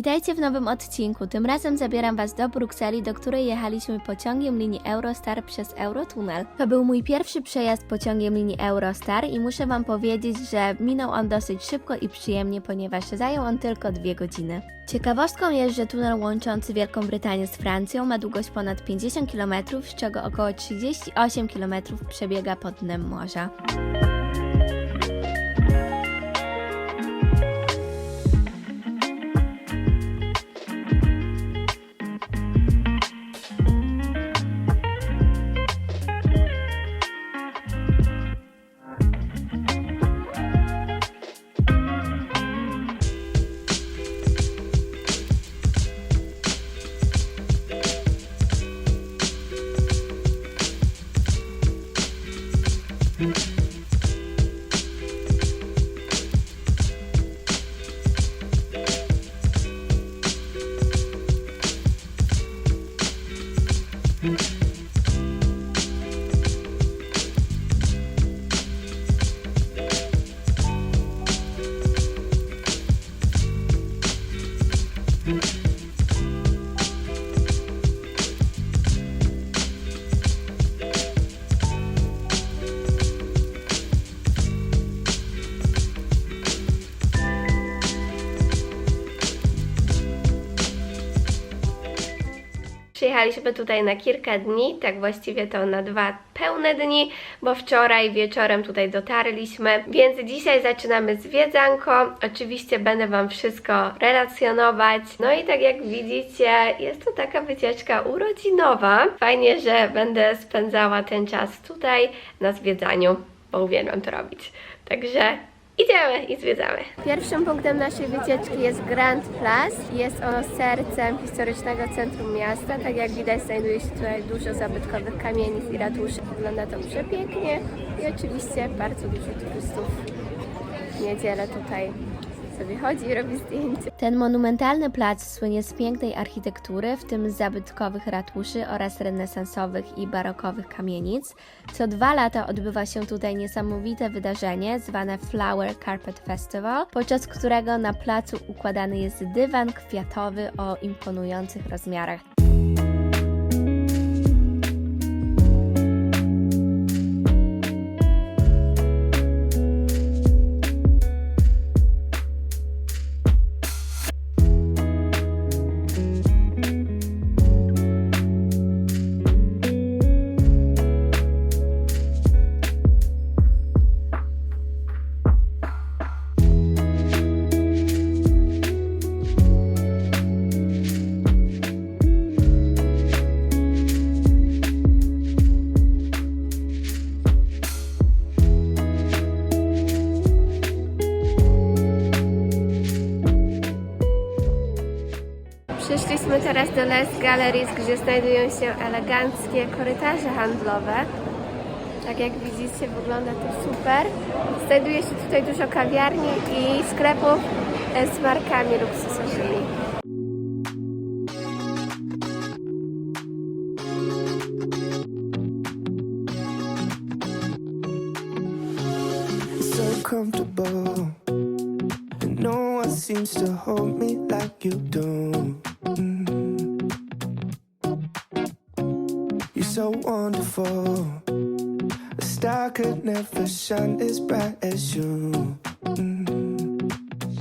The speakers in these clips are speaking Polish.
Witajcie w nowym odcinku. Tym razem zabieram Was do Brukseli, do której jechaliśmy pociągiem linii Eurostar przez Eurotunnel. To był mój pierwszy przejazd pociągiem linii Eurostar i muszę Wam powiedzieć, że minął on dosyć szybko i przyjemnie, ponieważ zajął on tylko dwie godziny. Ciekawostką jest, że tunel łączący Wielką Brytanię z Francją ma długość ponad 50 km, z czego około 38 km przebiega pod dnem morza. Przyjechaliśmy tutaj na kilka dni, tak właściwie to na dwa pełne dni, bo wczoraj wieczorem tutaj dotarliśmy, więc dzisiaj zaczynamy zwiedzanko. Oczywiście będę Wam wszystko relacjonować. No i tak jak widzicie, jest to taka wycieczka urodzinowa. Fajnie, że będę spędzała ten czas tutaj na zwiedzaniu, bo uwielbiam to robić. Także Idziemy i zwiedzamy. Pierwszym punktem naszej wycieczki jest Grand Place. Jest ono sercem historycznego centrum miasta. Tak jak widać znajduje się tutaj dużo zabytkowych kamienic i ratuszy. Wygląda to przepięknie i oczywiście bardzo dużo turystów w niedzielę tutaj sobie chodzi i robi zdjęcia. Ten monumentalny plac słynie z pięknej architektury, w tym zabytkowych ratuszy oraz renesansowych i barokowych kamienic. Co dwa lata odbywa się tutaj niesamowite wydarzenie zwane Flower Carpet Festival, podczas którego na placu układany jest dywan kwiatowy o imponujących rozmiarach. Przyszliśmy teraz do Les Galleries, gdzie znajdują się eleganckie korytarze handlowe. Tak jak widzicie, wygląda to super. Znajduje się tutaj dużo kawiarni i sklepów e, z markami luksusowymi. so comfortable. And no one seems to hold me like you do. Star could never shine as bright as you. Mm.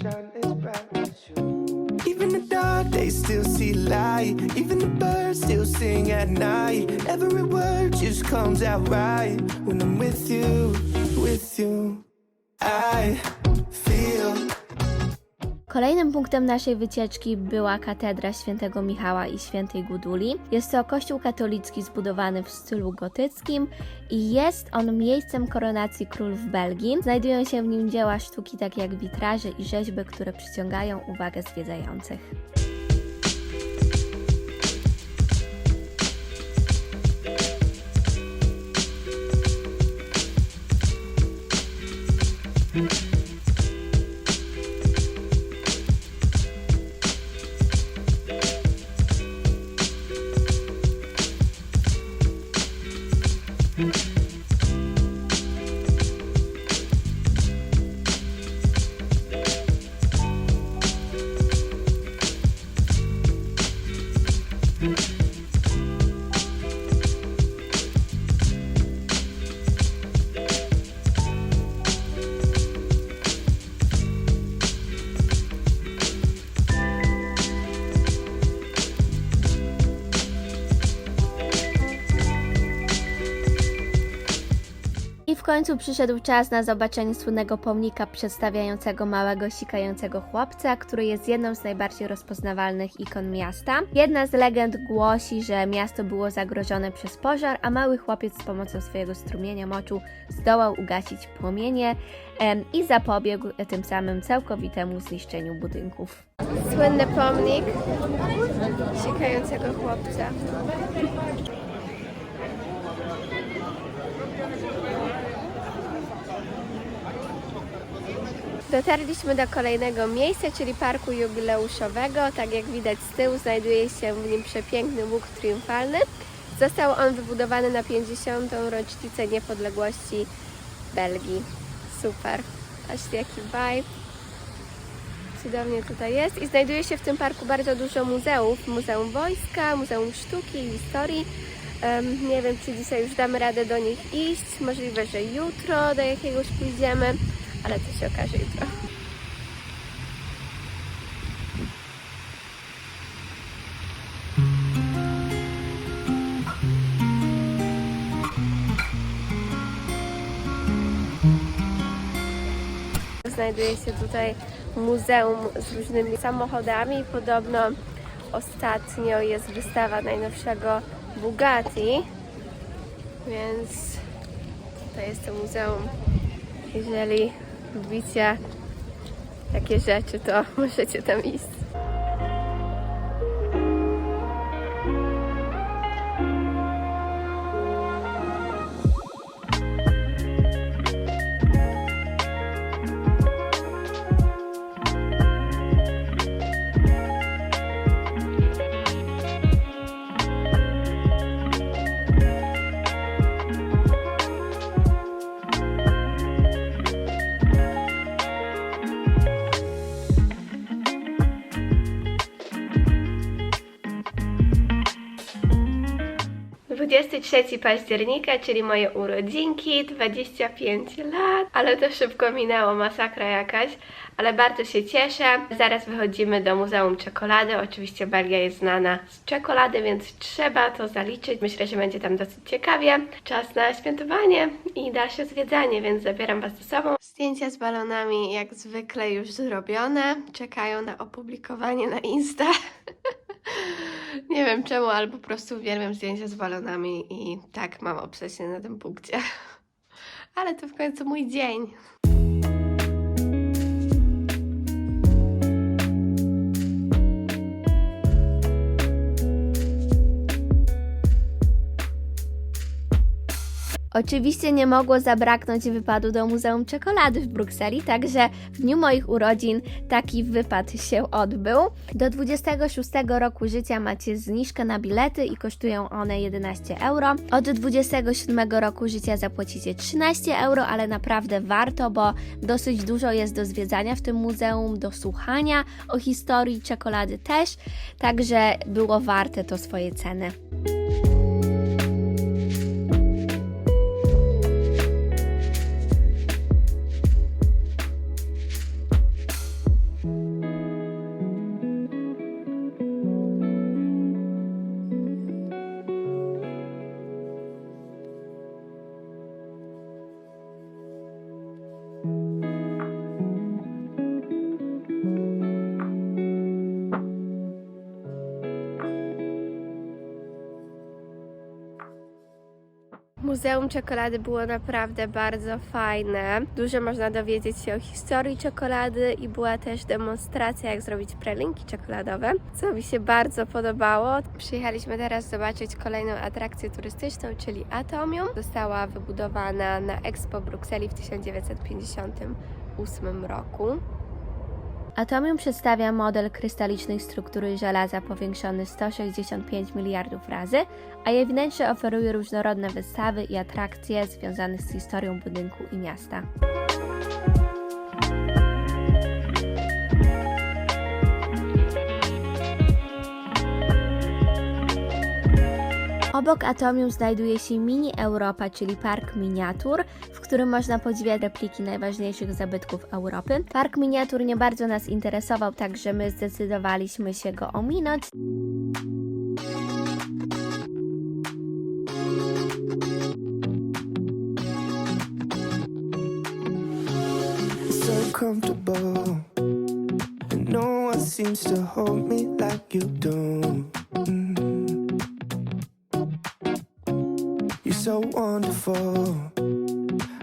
Shine as bright as you. Even the dark days still see light. Even the birds still sing at night. Every word just comes out right when I'm with you, with you. I Kolejnym punktem naszej wycieczki była katedra świętego Michała i świętej Guduli. Jest to kościół katolicki zbudowany w stylu gotyckim i jest on miejscem koronacji królów Belgii. Znajdują się w nim dzieła sztuki takie jak witraże i rzeźby, które przyciągają uwagę zwiedzających. Mm-hmm. Końcu przyszedł czas na zobaczenie słynnego pomnika przedstawiającego małego sikającego chłopca, który jest jedną z najbardziej rozpoznawalnych ikon miasta. Jedna z legend głosi, że miasto było zagrożone przez pożar, a mały chłopiec z pomocą swojego strumienia moczu zdołał ugasić płomienie em, i zapobiegł tym samym całkowitemu zniszczeniu budynków. Słynny pomnik sikającego chłopca. Dotarliśmy do kolejnego miejsca, czyli parku jubileuszowego. Tak jak widać z tyłu znajduje się w nim przepiękny łuk triumfalny. Został on wybudowany na 50. rocznicę niepodległości Belgii. Super. Patrzcie jaki vibe. Cudownie tutaj jest i znajduje się w tym parku bardzo dużo muzeów. Muzeum Wojska, Muzeum Sztuki i Historii. Em, nie wiem, czy dzisiaj już damy radę do nich iść. Możliwe, że jutro do jakiegoś pójdziemy, ale to się okaże jutro. Znajduje się tutaj muzeum z różnymi samochodami. Podobno ostatnio jest wystawa najnowszego Bugatti, więc to jest to muzeum. Jeżeli lubicie takie rzeczy, to możecie tam iść. - 23 października, czyli moje urodzinki, 25 lat, ale to szybko minęło, masakra jakaś, ale bardzo się cieszę. Zaraz wychodzimy do Muzeum Czekolady. Oczywiście Belgia jest znana z czekolady, więc trzeba to zaliczyć. Myślę, że będzie tam dosyć ciekawie. Czas na świętowanie i dalsze zwiedzanie, więc zabieram Was ze sobą. Zdjęcia z balonami jak zwykle już zrobione. Czekają na opublikowanie na Insta. Nie wiem czemu, ale po prostu uwielbiam zdjęcia z balonami i tak mam obsesję na tym punkcie. Ale to w końcu mój dzień. Oczywiście nie mogło zabraknąć wypadu do Muzeum Czekolady w Brukseli, także w dniu moich urodzin taki wypad się odbył. Do 26 roku życia macie zniżkę na bilety i kosztują one 11 euro. Od 27 roku życia zapłacicie 13 euro, ale naprawdę warto, bo dosyć dużo jest do zwiedzania w tym muzeum, do słuchania o historii czekolady też, także było warte to swoje ceny. Muzeum Czekolady było naprawdę bardzo fajne. Dużo można dowiedzieć się o historii czekolady i była też demonstracja, jak zrobić pralinki czekoladowe, co mi się bardzo podobało. Przyjechaliśmy teraz zobaczyć kolejną atrakcję turystyczną, czyli Atomium. Została wybudowana na Expo Brukseli w 1958 roku. Atomium przedstawia model krystalicznej struktury żelaza powiększony 165 miliardów razy, a jej wnętrze oferuje różnorodne wystawy i atrakcje związane z historią budynku i miasta. Obok Atomium znajduje się Mini Europa, czyli park miniatur, w którym można podziwiać repliki najważniejszych zabytków Europy. Park miniatur nie bardzo nas interesował, także my zdecydowaliśmy się go ominąć. comfortable. And no one seems to hold me like you do. You're so wonderful.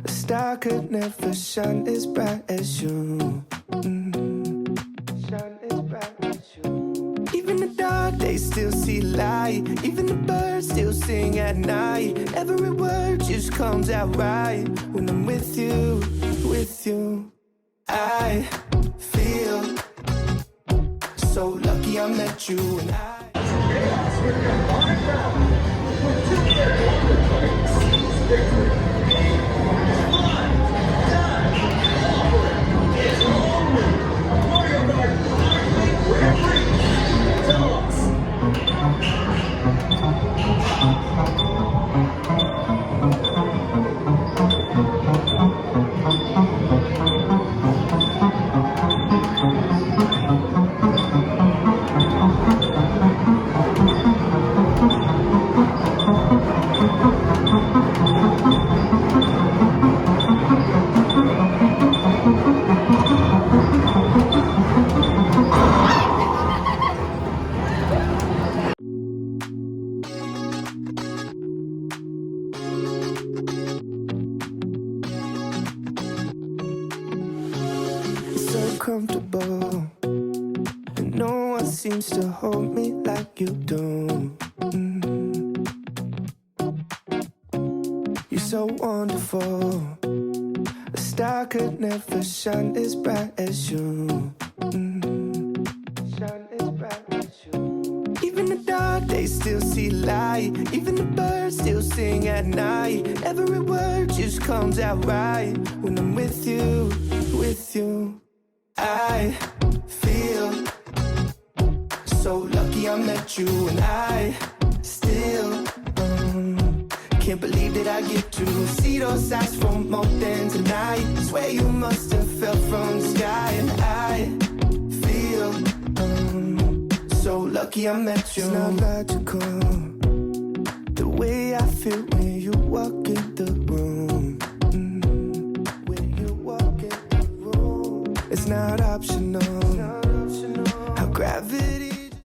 A star could never shine as bright as you. Mm. Shine as bright as you. Even the dark days still see light. Even the birds still sing at night. Every word just comes out right when I'm with you, with you. I feel so lucky I met you and I. Comfortable. And no one seems to hold me like you do. Mm. You're so wonderful. A star could never shine as bright as you. Mm. Shine as bright as you. Even the dark days still see light. Even the birds still sing at night. Every word just comes out right when I'm with you, with you. I feel so lucky I met you, and I still um, can't believe that I get to see those eyes for more than tonight. Swear you must have fell from the sky, and I feel um, so lucky I met you. It's not logical the way I feel when you walk in the room. Not optional. How gravity